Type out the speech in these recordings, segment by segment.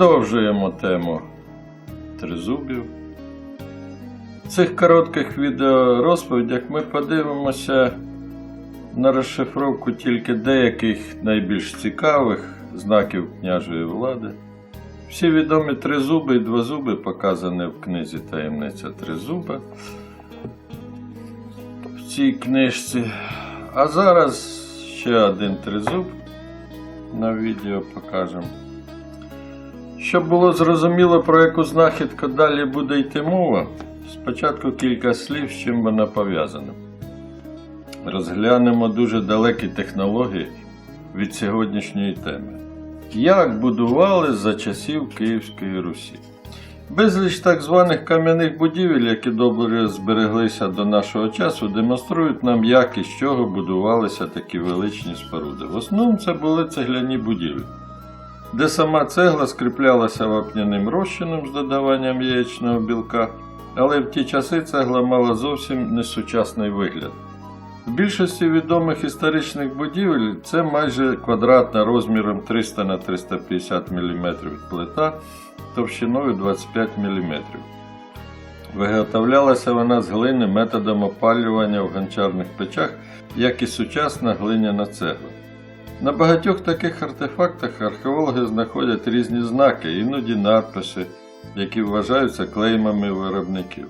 Продовжуємо тему тризубів. В цих коротких відеорозповідях ми подивимося на розшифровку тільки деяких найбільш цікавих знаків княжої влади. Всі відомі тризуби і двозуби показані в книзі Таємниця Тризуба в цій книжці. А зараз ще один тризуб на відео покажемо. Щоб було зрозуміло, про яку знахідку далі буде йти мова, спочатку кілька слів, з чим вона пов'язана. Розглянемо дуже далекі технології від сьогоднішньої теми. Як будували за часів Київської Русі? Безліч так званих кам'яних будівель, які добре збереглися до нашого часу, демонструють нам, як і з чого будувалися такі величні споруди. В основному це були цегляні будівлі де сама цегла скріплялася вапняним розчином з додаванням яєчного білка, але в ті часи цегла мала зовсім несучасний вигляд. В більшості відомих історичних будівель це майже квадратна розміром 300 на 350 мм плита товщиною 25 мм. Виготовлялася вона з глини методом опалювання в гончарних печах, як і сучасна глиняна цегла. На багатьох таких артефактах археологи знаходять різні знаки, іноді надписи, які вважаються клеймами виробників.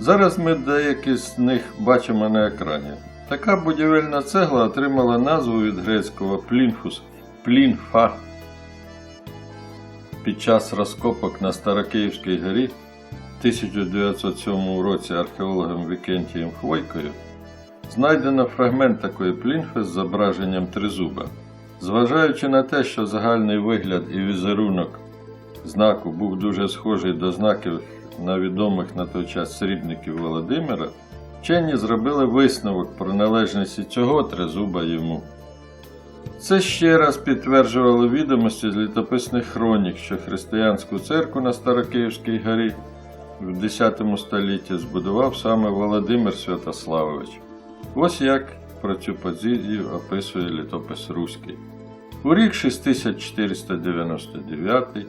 Зараз ми деякі з них бачимо на екрані. Така будівельна цегла отримала назву від грецького плінфус плінфа. Під час розкопок на Старокиївській горі в 1907 році археологом Вікентієм Хвойкою Знайдено фрагмент такої плінфи з зображенням тризуба. Зважаючи на те, що загальний вигляд і візерунок знаку був дуже схожий до знаків на відомих на той час срібників Володимира, вчені зробили висновок про належність цього тризуба йому. Це ще раз підтверджувало відомості з літописних хронік, що християнську церкву на Старокиївській горі в X столітті збудував саме Володимир Святославович. Ось як про цю подію описує літопис Руський. У рік 6499,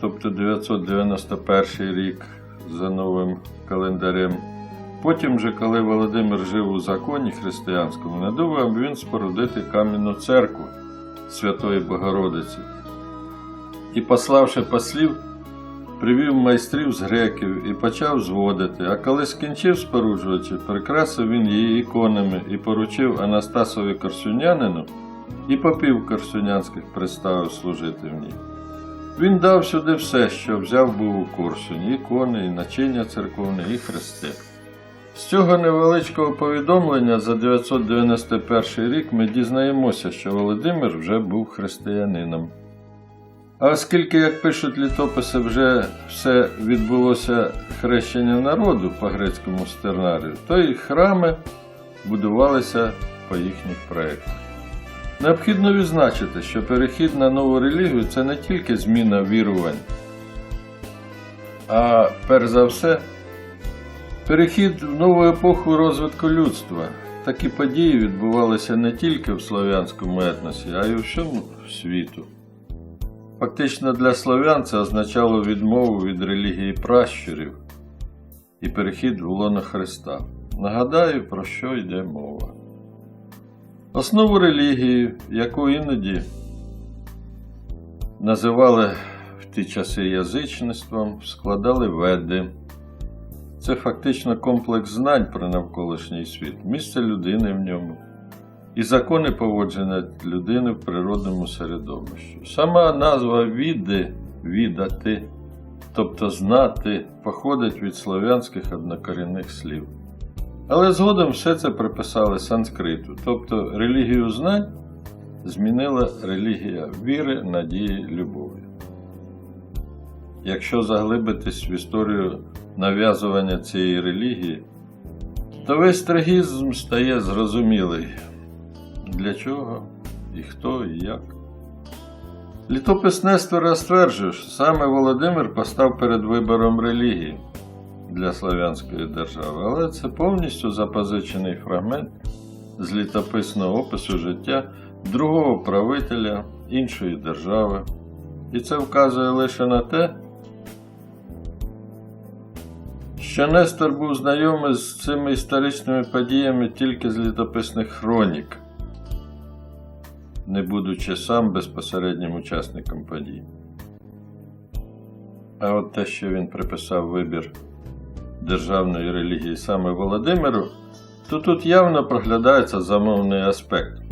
тобто 991 рік за новим календарем. Потім же, коли Володимир жив у законі християнському, надумав він спорудити кам'яну церкву Святої Богородиці. І, пославши послів, привів майстрів з греків і почав зводити, а коли скінчив споруджувачі, прикрасив він її іконами і поручив Анастасові Корсунянину і попів корсунянських приставив служити в ній. Він дав сюди все, що взяв був у Корсуні, ікони, і начиння церковне, і хрести. З цього невеличкого повідомлення за 991 рік ми дізнаємося, що Володимир вже був християнином. А оскільки, як пишуть літописи, вже все відбулося хрещення народу по грецькому сценарію, то і храми будувалися по їхніх проєктах. Необхідно відзначити, що перехід на нову релігію це не тільки зміна вірувань, а перш за все, перехід в нову епоху розвитку людства. Такі події відбувалися не тільки в слов'янському етносі, а й у всьому світу. Фактично для слов'ян це означало відмову від релігії пращурів і перехід в лоно Христа. Нагадаю, про що йде мова. Основу релігії, яку іноді називали в ті часи язичництвом, складали веди. Це фактично комплекс знань про навколишній світ, місце людини в ньому і закони поводження людини в природному середовищі. Сама назва віди відати, тобто знати, походить від слов'янських однокорінних слів. Але згодом все це приписали санскриту, тобто релігію знань змінила релігія віри, надії, любові. Якщо заглибитись в історію нав'язування цієї релігії, то весь трагізм стає зрозумілий. Для чого, і хто, і як. Літопис Нестора стверджує, що саме Володимир постав перед вибором релігії для Славянської держави, але це повністю запозичений фрагмент з літописного опису життя другого правителя іншої держави, І це вказує лише на те, що Нестор був знайомий з цими історичними подіями тільки з літописних хронік, не будучи сам безпосереднім учасником подій. А от те, що він приписав вибір державної релігії саме Володимиру, то тут явно проглядається замовний аспект.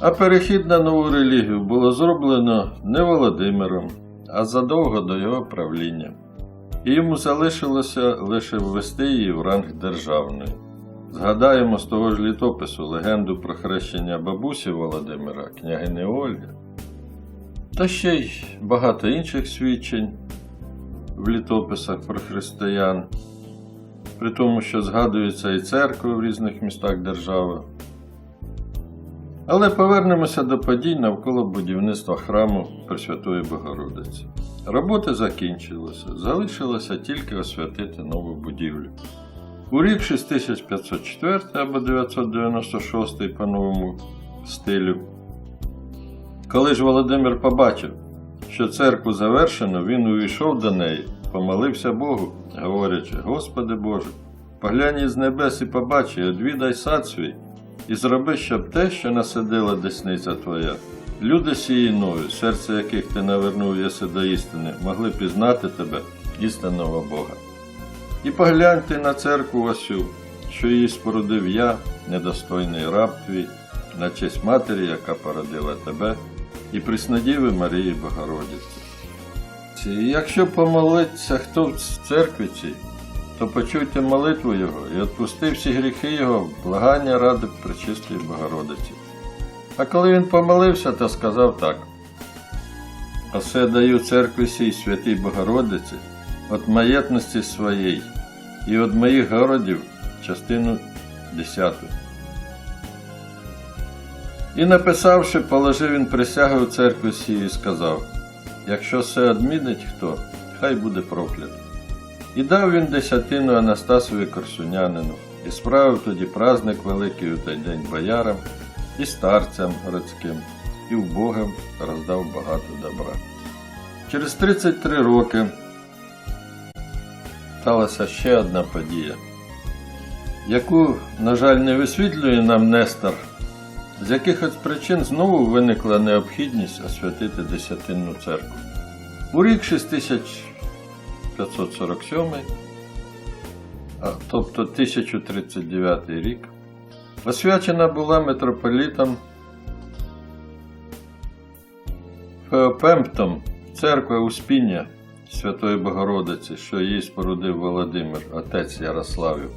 А перехід на нову релігію було зроблено не Володимиром, а задовго до його правління. І йому залишилося лише ввести її в ранг державної. Згадаємо з того ж літопису легенду про хрещення бабусі Володимира, княгини Ольги. Та ще й багато інших свідчень в літописах про християн, при тому, що згадуються і церкви в різних містах держави. Але повернемося до подій навколо будівництва храму Пресвятої Богородиці. Роботи закінчилися, залишилося тільки освятити нову будівлю. У рік 6504 або 996 по новому стилю. Коли ж Володимир побачив, що церкву завершено, він увійшов до неї, помолився Богу, говорячи: Господи Боже, поглянь із небес і побач, одвідай сад свій, і зроби, щоб те, що насадила десниця Твоя, люди сіїною, серце яких ти навернув єси до істини, могли пізнати тебе, істинного Бога. І поглянь ти на церкву осю, що її спорудив я, недостойний раб твій, на честь матері, яка породила тебе, і приснадіви Марії Богородиці. І Якщо помолиться хто в церкві цій, то почуйте молитву Його і відпусти всі гріхи Його, благання ради Пречистої Богородиці. А коли він помолився, то сказав так: Осе даю церкві сій святій Богородиці, от маєтності своєї і від моїх городів частину десяту. І написавши, положив він присягу в церкві сії і сказав: Якщо все одмінить хто, хай буде проклято. І дав він десятину Анастасові Корсунянину, і справив тоді праздник великий у той день боярам, і старцям городським, і вбогим роздав багато добра. Через 33 роки сталася ще одна подія, яку, на жаль, не висвітлює нам Нестор, з якихось причин знову виникла необхідність освятити Десятинну церкву. У рік 6547, тобто 1039 рік, освячена була митрополітом Феопемптом церква Успіння Святої Богородиці, що її спорудив Володимир, отець Ярославів.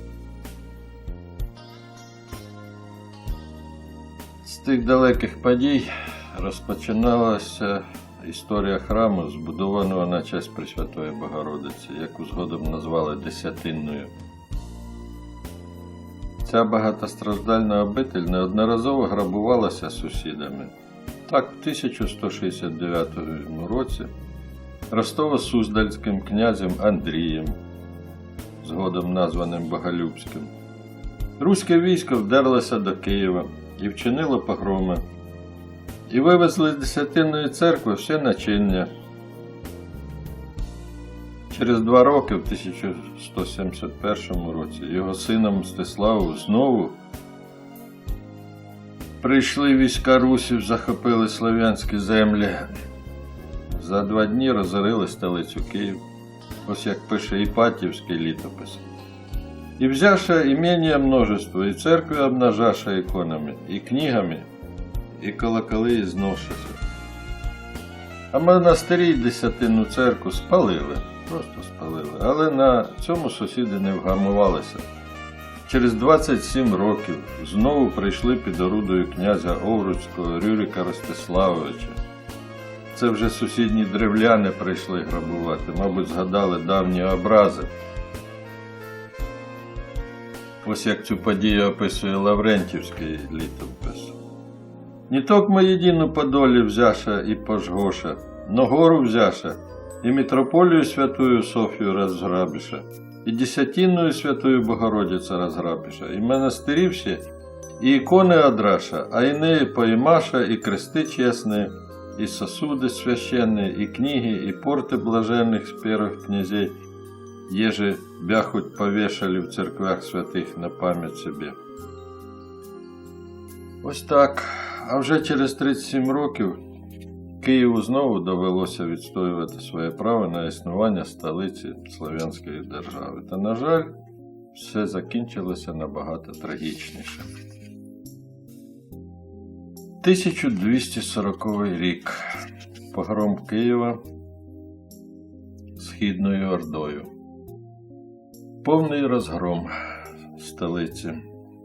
З тих далеких подій розпочиналася історія храму, збудованого на честь Пресвятої Богородиці, яку згодом назвали Десятинною. Ця багатостраждальна обитель неодноразово грабувалася сусідами. Так, в 1169 році Ростово-Суздальським князем Андрієм, згодом названим Боголюбським, руське військо вдерлося до Києва і вчинило погроми, і вивезли з Десятинної церкви все начиння. Через два роки, в 1171 році, його сином Мстиславу знову прийшли війська русів, захопили слов'янські землі. За два дні розорили столицю Київ, ось як пише Іпатівський літопис. І взявши імення множество, і церкви обнажаша іконами, і книгами, і колоколи зношися. А монастирі й десятинну церкву спалили, просто спалили, але на цьому сусіди не вгамувалися. Через 27 років знову прийшли під орудою князя Овруцького Рюрика Ростиславовича. Це вже сусідні древляни прийшли грабувати, мабуть, згадали давні образи. Ось як цю подію описує Лаврентівський літопис. Не токмо єдину подолі взяша і пожгоша, но гору взяша, і митрополію святую Софію розграбіша, і десятинную святую Богородицю розграбіша, і монастирівші, і ікони одраша, а іни поймаша, і крести чесні, и сосуды священные, и книги, и порты блаженных первых князей, еже бяхуть повешали в церквях святих на пам'ять собі. Ось так. А вже через 37 років Києву знову довелося відстоювати своє право на існування столиці Слов'янської держави. Та, на жаль, все закінчилося набагато трагічніше. 1240 рік. Погром Києва Східною Ордою. Повний розгром столиці.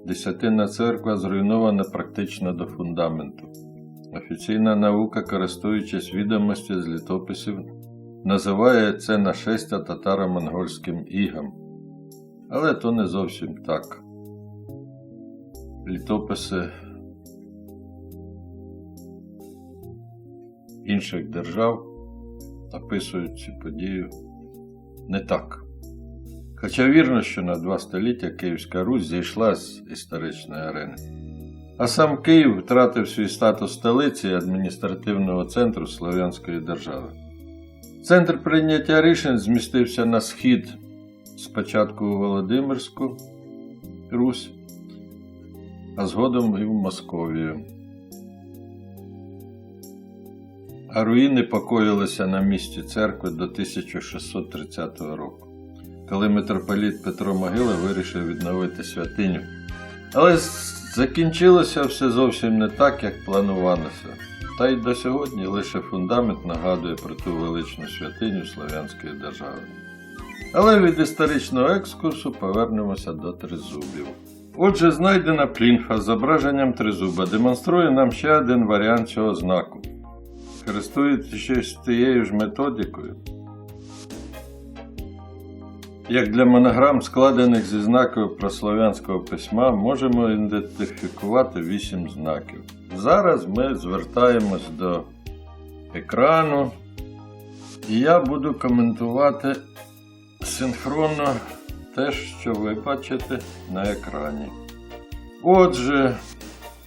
Десятинна церква зруйнована практично до фундаменту. Офіційна наука, користуючись відомості з літописів, називає це нашестя татаро-монгольським ігом. Але то не зовсім так. Літописи інших держав описують цю подію не так. Хоча вірно, що на два століття Київська Русь зійшла з історичної арени. А сам Київ втратив свій статус столиці і адміністративного центру Слов'янської держави. Центр прийняття рішень змістився на схід, спочатку у Володимирську Русь, а згодом і в Московію. А руїни покоїлися на місці церкви до 1630 року, коли митрополіт Петро Могила вирішив відновити святиню. Але закінчилося все зовсім не так, як планувалося. Та й до сьогодні лише фундамент нагадує про ту величну святиню Слов'янської держави. Але від історичного екскурсу повернемося до тризубів. Отже, знайдена плінфа з зображенням тризуба демонструє нам ще один варіант цього знаку. Користуючись тією ж методикою, як для монограм, складених зі знаків прослов'янського письма, можемо ідентифікувати вісім знаків. Зараз ми звертаємось до екрану, і я буду коментувати синхронно те, що ви бачите на екрані. Отже,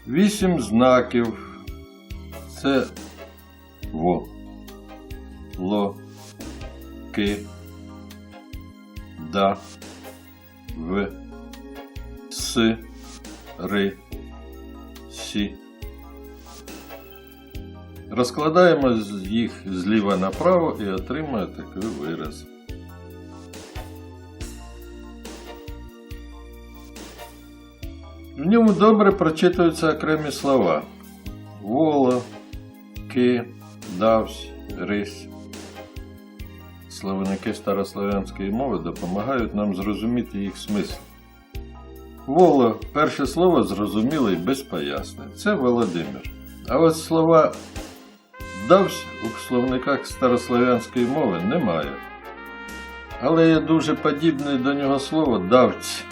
вісім знаків це во, ло, ки, да, в, с, ри, сі. Розкладаємо їх зліва направо і отримуємо такий вираз. В ньому добре прочитуються окремі слова. Воло, ки, давсь, рись. Словники старослов'янської мови допомагають нам зрозуміти їх смисл. Воло перше слово зрозуміле і без пояснень. Це Володимир. А от слова давсь у словниках старослов'янської мови немає. Але є дуже подібне до нього слово давць,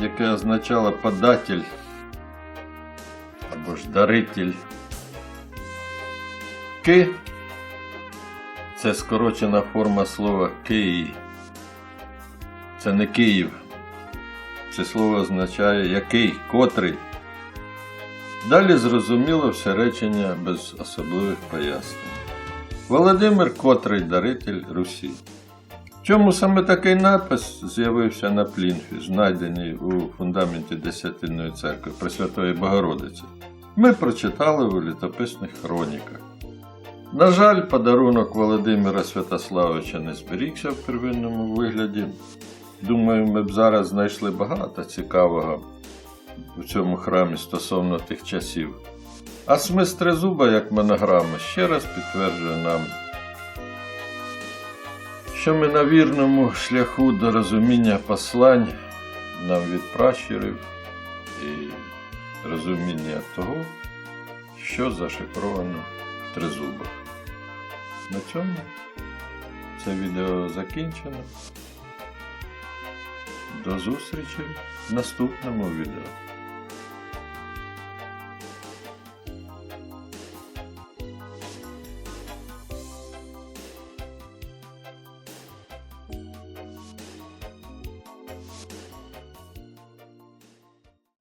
яке означало податель або ж даритель. Ки це скорочена форма слова Київ. Це не Київ. Це слово означає який, котрий. Далі зрозуміло все речення без особливих пояснень. Володимир котрий даритель Русі. Чому саме такий надпис з'явився на плінфі, знайденій у фундаменті Десятинної церкви Пресвятої Богородиці? Ми прочитали у літописних хроніках. На жаль, подарунок Володимира Святославовича не зберігся в первинному вигляді. Думаю, ми б зараз знайшли багато цікавого у цьому храмі стосовно тих часів. А смисл тризуба, як монограма, ще раз підтверджує нам, що ми на вірному шляху до розуміння послань нам від пращурів і розуміння того, що зашифровано в тризубах. На цьому це відео закінчено. До зустрічі в наступному відео.